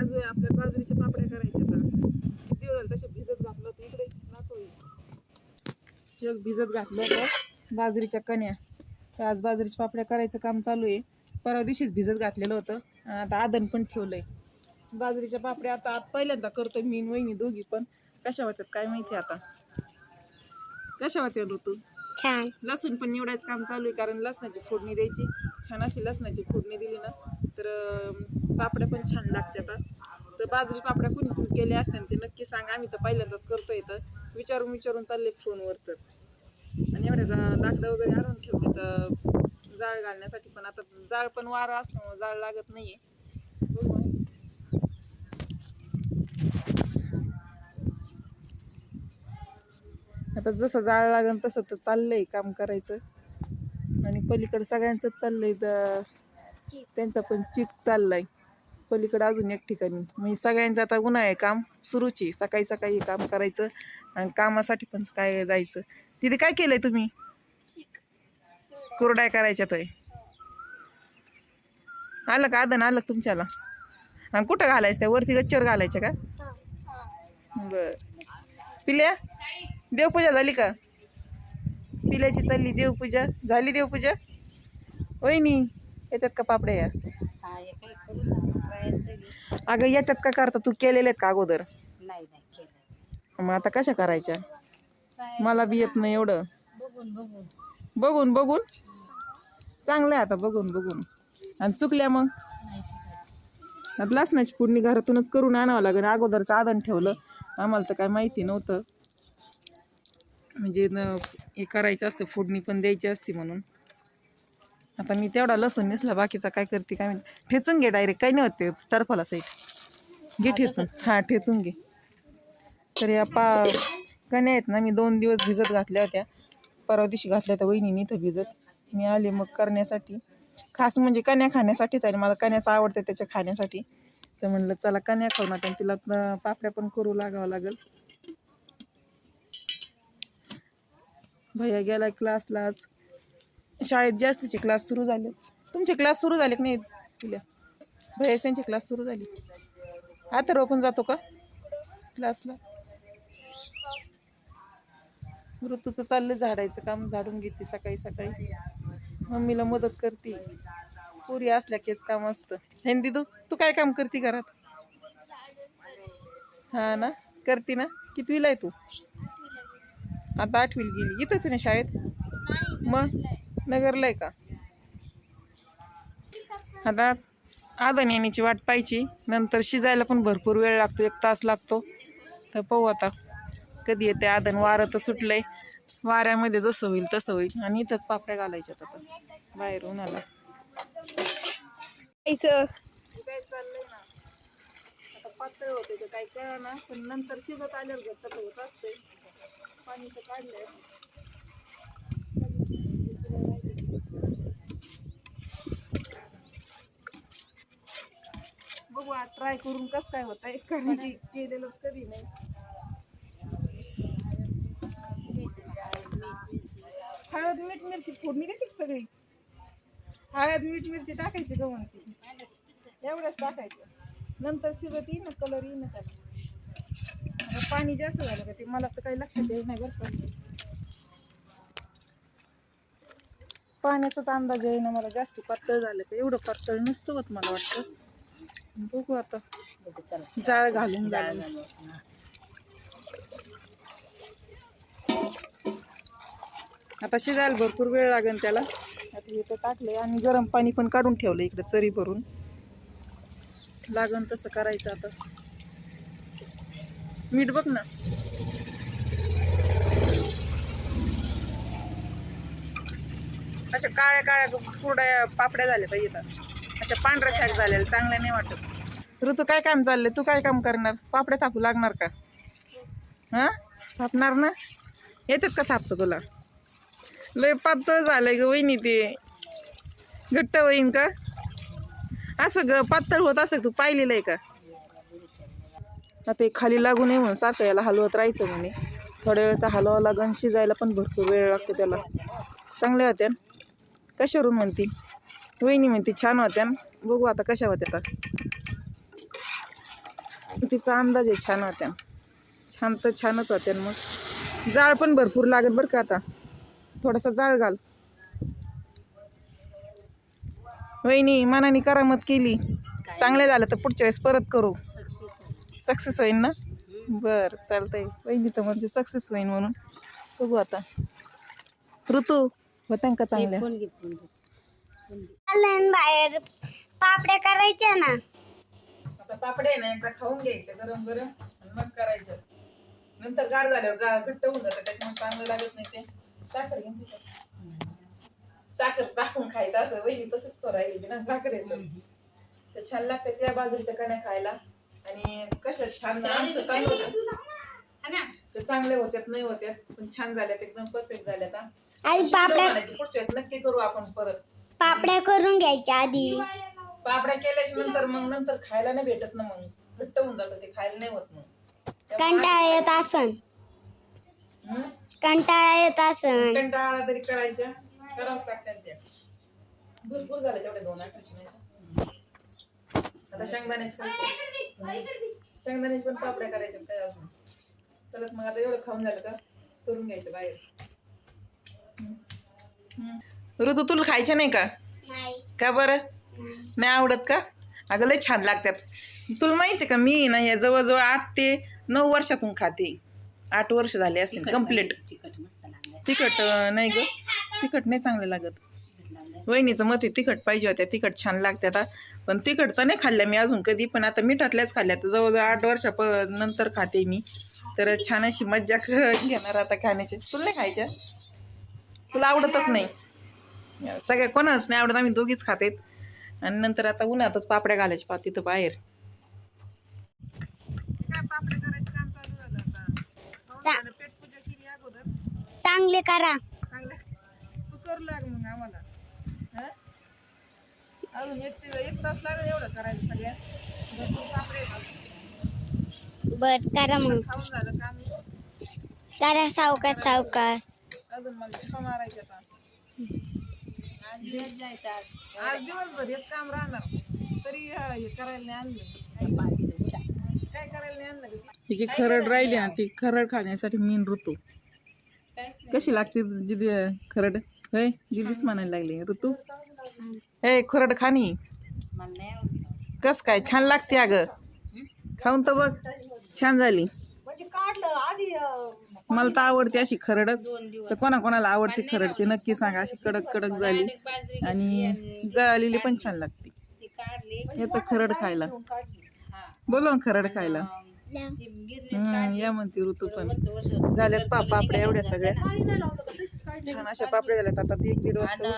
आज आपल्या बाजरीच्या पापड्या करायच्या आता. किती झाले तसे भिजत घातलं होतं. इकडे दाखव. हे भिजत घातलं होतं बाजरीच्या कण्या. तर आज बाजरीच्या पापड्या करायचं काम चालू आहे. परवा दिवशीच भिजत घातलेलं होतं. आता आदन पण ठेवलंय. बाजरीच्या पापड्या आता पहिल्यांदा करतोय मी वहिनी दोघी पण. कशा होत्यात काय माहिती आता. कशा होत्या ऋतू? छान. लसूण पण निवडायचं काम चालू आहे कारण लसणाची फोडणी द्यायची. छान अशी लसणाची फोडणी दिली ना. तर पापड्या पण छान लागतात बाजरी पापड्या कुणी कुणी केल्या असत्या ते नक्की सांगा. आम्ही तर पहिल्यांदाच करतोय तर विचारून विचारून चालले फोनवर तर आणि एवढ्या लाकडं वगैरे आणून ठेवले तर जाळ घालण्यासाठी पण आता जाळ पण वारा असल्यामुळे जाळ लागत नाहीये. आता जसं जाळ लागन तसं तर चाललंय काम करायचं. आणि पलीकडं सगळ्यांचंच चाललंय तर त्यांचा पण चिक चाललाय. पलीकडं अजून एक ठिकाणी. मी सगळ्यांचं आता उन्हाळे काम सुरूच. आहे सकाळी सकाळी काम करायचं आणि कामासाठी पण काय जायचं. तिथे काय केलंय तुम्ही? कुरडाय करायच्या तर आलं का आदन? आलं तुमच्याला? आणि कुठं घालायचं? त्या वरती गच्चीवर घालायच्या का? बर. पिल्या? देवपूजा झाली का? पिल्याची चालली देवपूजा. झाली देवपूजा? वहिनी येतात का पापड्या या? अगं येतात का करता? तू केलेले आहेत का अगोदर? नाही नाही केलं मग आता कशा करायच्या? मला बी येत नाही एवढं. बघून बघून. बघून बघून? चांगलं आहे आता बघून बघून. आणि चुकल्या मग? नाही चुकायची. आता लसणाची फोडणी घरातूनच करून आणावं लागेल. अगोदरच आदन ठेवलं. आम्हाला तर काय माहिती नव्हतं. म्हणजे न हे करायचं असतं फोडणी पण द्यायची असते म्हणून. आता मी तेवढा लसूण नेसला बाकीचा काय करते काय माहिती. ठेचून घे डायरेक्ट काही नाही होते टर्फाला साईड घे ठेचून. हां ठेचून घे. तर या पा कण्या आहेत ना मी दोन दिवस भिजत घातल्या होत्या. परवा दिवशी घातल्या त्या वहिनीने इथं भिजत. मी आले मग करण्यासाठी. खास म्हणजे कण्या खाण्यासाठीच आहे मला कण्याचं आवडतं त्याच्या खाण्यासाठी. तर म्हणलं चला कण्या खाऊ ना तिला पापड्या पण करू लागावं लागेल. भैया गेला क्लासला आज. शाळेत जास्तीचे क्लास सुरू झाले. तुमचे क्लास सुरू झाले की नाही तिला? भैया त्यांचे क्लास सुरू झाले. आता रोपण जातो का? क्लासला ऋतूचं चाललं झाडायचं काम झाडून घेते सकाळी सकाळी. मम्मीला मदत करते. पुरी असल्या केच काम असतं. हेंदी तू तू काय काम करते घरात? हा ना? करते ना? कितवीला आहे तू? आता आठवीला गेली. इथंच आहे ना शाळेत? मग? नगरला आहे का? आता आदन येण्याची वाट पाहिजे नंतर शिजायला पण भरपूर वेळ लागतो एक तास लागतो. तर पाहू आता कधी येते आदन. वारं तर सुटलंय. वाऱ्यामध्ये जसं होईल तसं होईल. आणि इथंच पापड्या घालायच्यात आता. बाहेर उन्हाला पातळ होते तर काय कळा ना? पण नंतर शिजत आल्यावर घट्ट होत असते पाणी तर काढलंय. बघू ट्राय करून कसं काय होत आहे कारण की केलेलंच कधी नाही. हळद मीठ मिरची फोडणी देते सगळी? हळद मीठ मिरची टाकायची गव्हाण ती? एवढंच टाकायचं. नंतर शिरत येईन कलर येईन त्याला पाणी जास्त झालं का ते मला तर काही लक्षात येत नाही बरं पाण्याचाच अंदाज येईना मला जास्त पातळ झालं का एवढं पातळ नसतं होत मला वाटतं. बघू आता. बघू चला जाळ घालून घालून आता शिजायला भरपूर वेळ लागेल त्याला. आता इथं टाकले आणि गरम पाणी पण काढून ठेवलं इकडे चरी भरून. लागन तसं करायचं आता. मीठ बघ ना. अशा काळ्या काळ्या कुरड्या पापड्या झाल्या पाहिजे अच्छा पांढरा शाक झालेला चांगला नाही वाटत. ऋतू काय काम चाललंय? तू काय काम करणार? पापड्या थापू लागणार का? हा? थापणार ना? येतात का थापतं तुला? लय पातळ झालंय ग वहिनी ते. घट्ट होईन का? असं ग पातळ होत असं तू पाहिलेलं आहे का? आता खाली लागू नये म्हणून सारखं याला हलवत राहायचं म्हणे. थोड्या वेळ तर हलवावं लागन शिजायला पण भरपूर वेळ लागतो त्याला. चांगल्या होत्या. कशावरून म्हणती? वहिनी म्हणती छान होत्या न? बघू आता कशा होत्या आता तिचा अंदाज आहे छान होत्या. छान तर छानच होत्या मग. जाळ पण भरपूर लागत बरं का आता. थोडासा जाळ घाल. वहिनी मनाने करामत केली. चांगले झालं तर पुढच्या वेळेस परत करू. सक्सेस सक्सेस होईन ना? बर चालतंय. वहिनी तर म्हणते सक्सेस होईन म्हणून. बघू आता. ऋतू होत्या का चांगल्या? चाललं बाहेर. पापड्या करायच्या ना. आता पापडे ना एकदा खाऊन घ्यायचे गरम गरम आणि मग करायचं. नंतर गार झाल्यावर गा घट्ट होऊन जातं त्याच्यामुळे चांगलं लागत नाही ते. साखर घेऊन तिच्यात. साखर टाकून खायचं असं वहिनी तसंच करायला बिना साखरेचं. तर छान लागतं त्या बाजरीच्या कण्या खायला. आणि कशा छान आमचं चांगलं होतं. ते चांगले होत्यात नाही होत्यात पण छान झाल्यात एकदम परफेक्ट झाल्यात. पुढच्या नक्की करू आपण परत. पापड्या करून घ्यायच्या आधी. पापड्या केल्याच्यानंतर मग नंतर खायला नाही भेटत ना मग. घट्ट होऊन जातं ते खायला नाही होत मग. कंटाळा येत असन. हं? कंटाळा येत असन. कंटाळा आला तरी करायच्या करावंच लागतात त्या भरपूर झाले तेवढे दोन आठवचे नाही का? आता शेंगदाण्याचे पण शेंगदाण्याचे पण पापड्या करायच्या काय अजून? चलत मग आता एवढं खाऊन झालं का? करून घ्यायचं बाहेर. हं. ऋतू तुला खायच्या नाही का? नाही. का बरं? नाही. आवडत का? अगं लय छान लागतात. तुला माहिती का मी ना या जवळजवळ आठ ते नऊ वर्षातून खाते. आठ वर्ष झाले असतील कंप्लीट तिखट नाही ग. तिखट नाही चांगलं लागत. वहिनीचं मत आहे तिखट पाहिजे होत्या तिखट छान लागतात हा. पण तिखट तर नाही खाल्ल्या मी अजून कधी पण आता मिठातल्याच खाल्ल्या. तर जवळजवळ आठ वर्षा नंतर खाते मी. तर छान अशी मज्जा घेणार आता खाण्याची. तुला नाही खायच्या? तुला आवडतच नाही. सगळ्या कोणाच नाही आवडत आम्ही दोघीच खातेत आणि नंतर आता उन्हातच पापड्या घालायच्या पा तिथं बाहेर. पापड्या करायचं काम चालू झालं आता? पेटपूजा केली अगोदर. चांगले करा. चांगलं? तू करू लाग मग आम्हाला. हं? अजून एक ते- एक तास लागेल एवढं करायला सगळ्या भरपूर पापडे. बर करा मग. खाऊन झालं का आम्ही करा सावकाश सावकाश. अजून मला मारायचे आता. दिवस जायचा. आज दिवसभर हेच काम राहणार. तरी हे करायला नाही आणलं. काय करायला नाही आणलं तिची खरड राहिली ना ती खरड खाण्यासाठी मीन ऋतू. कशी लागते जिदी खरड? होय जिदीच म्हणायला लागली. ऋतू? ए खरड खानी मला नाही आवडत. कस काय? छान लागते अगं. खाऊन तर बघ. छान झाली. मला तर आवडते अशी खरडच. दोन दिवस. तर कोणा कोणाला आवडते खरड ते नक्की सांगा. अशी कडक कडक झाली. आणि जळालेली पण छान लागते. हे तर खरड खायला. हा. ना खरड खायला. या. म्हणते ऋतू पण. झाल्यात पा पापड्या एवढ्या सगळ्या. छान अशा पापड्या झाल्यात. आता ती एक दीड वाजता